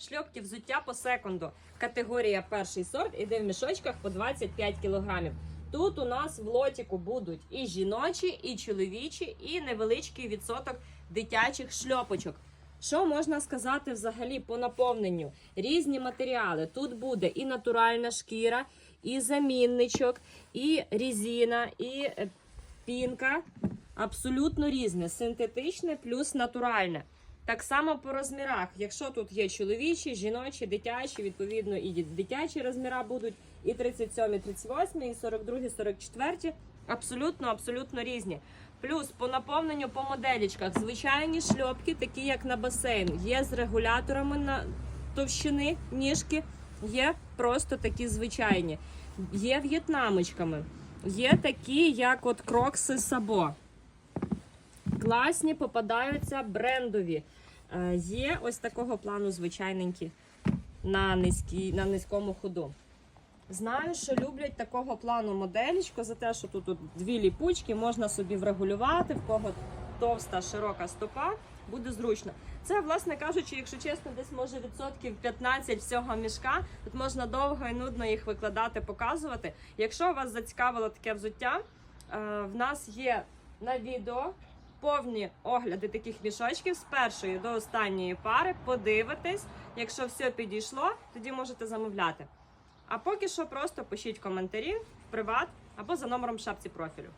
Шльопки взуття по секунду. Категорія перший сорт іде в мішочках по 25 кілограмів. Тут у нас в лотіку будуть і жіночі, і чоловічі, і невеличкий відсоток дитячих шльопочок. Що можна сказати взагалі по наповненню? Різні матеріали. Тут буде і натуральна шкіра, і замінничок, і різина, і е, пінка. Абсолютно різне. Синтетичне плюс натуральне. Так само по розмірах. Якщо тут є чоловічі, жіночі, дитячі, відповідно, і дитячі розміра будуть, і 37, 38, і 42, 44. Абсолютно, абсолютно різні. Плюс по наповненню по моделічках звичайні шльопки, такі як на басейн, є з регуляторами на товщини ніжки, є просто такі звичайні. Є в'єтнамочками, є такі, як от крокси Сабо. Класні попадаються брендові. Е, Є ось такого плану звичайненькі на, низькій, на низькому ходу. Знаю, що люблять такого плану моделічку за те, що тут, тут дві ліпучки, можна собі врегулювати, в кого товста, широка стопа, буде зручно. Це, власне кажучи, якщо чесно, десь може відсотків 15 всього мішка. Тут можна довго і нудно їх викладати, показувати. Якщо вас зацікавило таке взуття, е, в нас є на відео повні огляди таких мішочків з першої до останньої пари. Подивитесь, якщо все підійшло, тоді можете замовляти. А поки що просто пишіть коментарі в приват або за номером в шапці профілю.